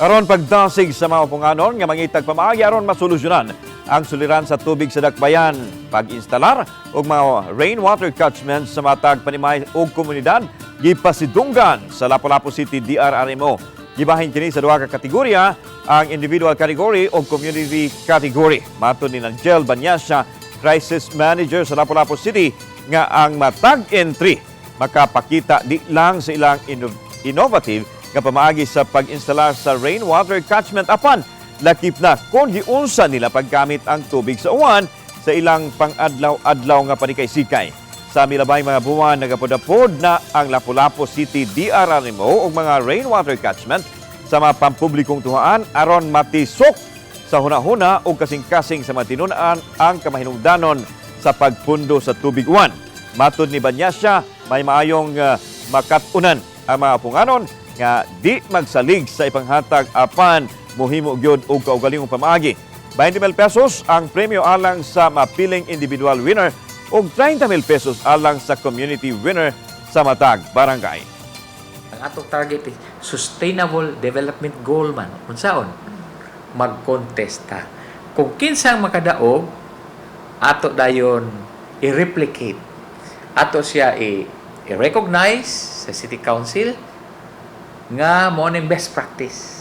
Aron pagdasig sa mga punganon nga mangitag pamaagi aron masolusyonan ang suliran sa tubig sa dakbayan, pag-instalar og mga rainwater catchments sa matag panimay og komunidad gipasidunggan sa Lapu-Lapu City DRRMO. Gibahin kini sa duha ka kategorya, ang individual category o community category. Mato ni Nigel Banyasya, crisis manager sa Lapu-Lapu City nga ang matag entry makapakita di lang sa ilang inno- innovative nga pamaagi sa pag-instalar sa rainwater catchment apan lakip na kung giunsa nila paggamit ang tubig sa uwan sa ilang pang-adlaw-adlaw nga panikay-sikay. Sa milabay mga buwan, nagapod-apod na ang Lapu-Lapu City DRRMO o mga rainwater catchment sa mga pampublikong tuhaan aron matisok sa hunahuna o kasing-kasing sa matinunaan ang kamahinungdanon sa pagpundo sa tubig uwan. Matod ni Banyasya, may maayong uh, makatunan ang mga punganon nga di magsalig sa ipanghatag apan muhimo gyud og kaugalingong pamaagi. 20 mil pesos ang premyo alang sa mapiling individual winner ug 30 mil pesos alang sa community winner sa matag barangay. Ang atong target is sustainable development goal man. Unsaon? Mag-contest ta. Kung kinsang makadaog, ato dayon i-replicate. Ato siya i-recognize sa City Council nga mo ning best practice.